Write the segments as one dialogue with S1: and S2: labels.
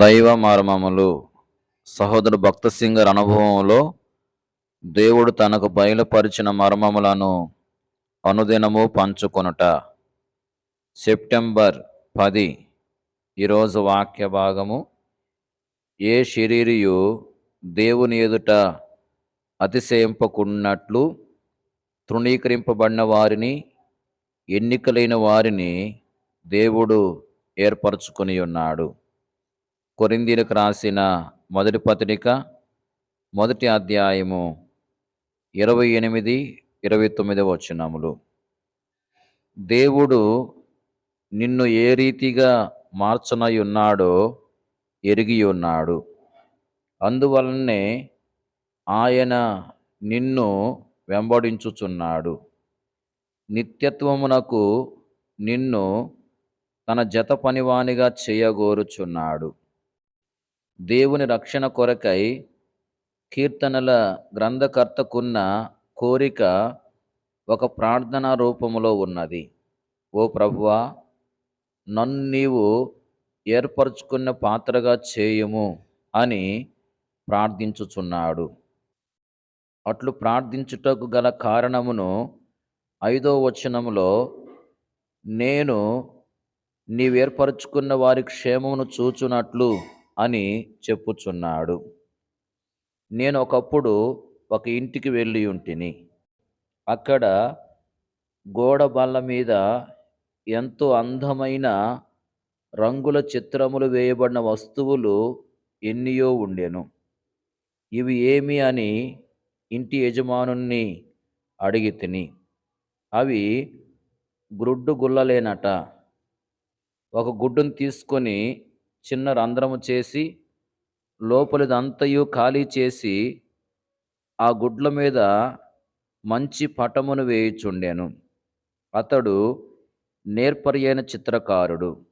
S1: దైవ మర్మములు. సహోదరు భక్త సింగర్ అనుభవంలో దేవుడు తనకు బయలుపరిచిన మర్మములను అనుదినము పంచుకొనుట. సెప్టెంబర్ పది ఈరోజు వాక్య భాగము. ఏ శరీరియు దేవుని ఎదుట అతిశయింపకున్నట్లు తృణీకరింపబడిన వారిని ఎన్నికలైన వారిని దేవుడు ఏర్పరచుకొని ఉన్నాడు కొరిందీలకు రాసిన మొదటి పత్రిక మొదటి అధ్యాయము ఇరవై ఎనిమిది ఇరవై తొమ్మిది వచనములు. దేవుడు నిన్ను ఏ రీతిగా మార్చనై ఉన్నాడో ఎరిగి ఉన్నాడు. అందువలనే ఆయన నిన్ను వెంబడించుచున్నాడు. నిత్యత్వమునకు నిన్ను తన జత పనివానిగా చేయగోరుచున్నాడు. దేవుని రక్షణ కొరకై కీర్తనల గ్రంథకర్తకున్న కోరిక ఒక ప్రార్థనా రూపములో ఉన్నది. ఓ ప్రభువా నన్ను నీవు ఏర్పరచుకున్న పాత్రగా చేయుము అని ప్రార్థించుచున్నాడు. అట్లు ప్రార్థించుటకు గల కారణమును ఐదో వచనంలో నేను నీవేర్పరచుకున్న వారి క్షేమమును చూచునట్లు అని చెప్పుచున్నాడు. నేను ఒకప్పుడు ఒక ఇంటికి వెళ్ళి ఉంటిని. అక్కడ గోడ బల్ల మీద ఎంతో అందమైన రంగుల చిత్రములు వేయబడిన వస్తువులు ఎన్నియో ఉండెను. ఇవి ఏమి అని ఇంటి యజమానుణ్ణి అడిగి తిని అవి గ్రుడ్డు గుల్లలేనట ఒక గుడ్డును తీసుకొని చిన్న రంధ్రము చేసి లోపలిదంతయు ఖాళీ చేసి ఆ గుడ్ల మీద మంచి పటమును వేయుచుండెను. అతడు నేర్పరియైన చిత్రకారుడు.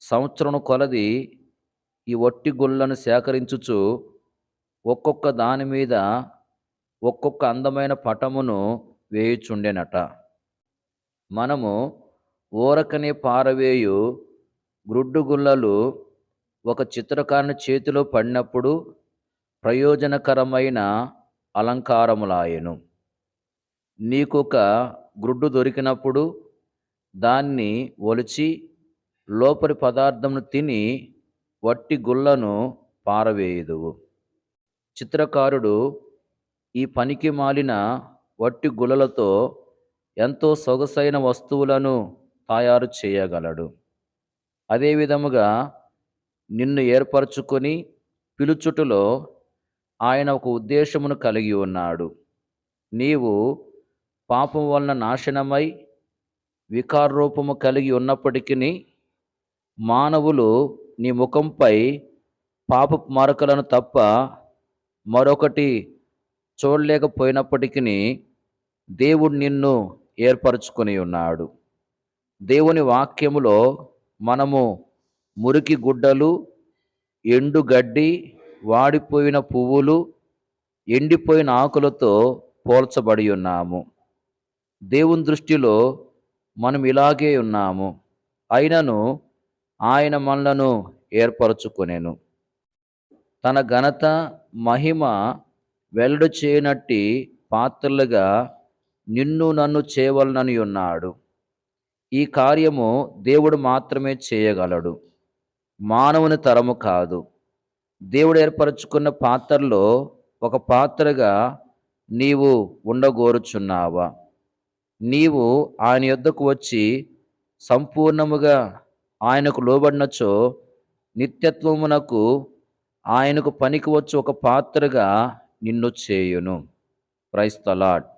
S1: సంవత్సరం కొలది ఈ ఒట్టి గుళ్ళను సేకరించుచు ఒక్కొక్క దాని మీద ఒక్కొక్క అందమైన పటమును వేయుచుండెనట. మనము ఊరకనే పారవేయు గ్రుడ్డుగుల్లలు ఒక చిత్రకారుని చేతిలో పడినప్పుడు ప్రయోజనకరమైన అలంకారములాయెను. నీకొక గ్రుడ్డు దొరికినప్పుడు దాన్ని ఒలిచి లోపలి పదార్థమును తిని వట్టి గుళ్ళను పారవేయుదువు. చిత్రకారుడు ఈ పనికి మాలిన వట్టి గుల్లలతో ఎంతో సొగసైన వస్తువులను తయారు చేయగలడు. అదే విధముగా నిన్ను ఏర్పరచుకొని పిలుచుటలో ఆయన ఒక ఉద్దేశమును కలిగి ఉన్నాడు. నీవు పాపం వలన నాశనమై వికారూపము కలిగి ఉన్నప్పటికీ మానవులు నీ ముఖంపై పాప మరకలను తప్ప మరొకటి చూడలేకపోయినప్పటికీ దేవుడు నిన్ను ఏర్పరచుకొని ఉన్నాడు. దేవుని వాక్యములో మనము మురికి గుడ్డలు ఎండు గడ్డి వాడిపోయిన పువ్వులు ఎండిపోయిన ఆకులతో పోల్చబడి ఉన్నాము. దేవుని దృష్టిలో మనం ఇలాగే ఉన్నాము. అయినను ఆయన మనలను ఏర్పరచుకునేను. తన ఘనత మహిమ వెల్లడి చేయనట్టి పాత్రలుగా నిన్ను నన్ను చేయవలనని ఉన్నాడు. ఈ కార్యము దేవుడు మాత్రమే చేయగలడు. మానవుని తరము కాదు. దేవుడు ఏర్పరచుకున్న పాత్రలో ఒక పాత్రగా నీవు ఉండగోరుచున్నావా? నీవు ఆయన యొద్దకు వచ్చి సంపూర్ణముగా ఆయనకు లోబడినచో నిత్యత్వమునకు ఆయనకు పనికి వచ్చి ఒక పాత్రగా నిన్ను చేయును. క్రైస్తలాట్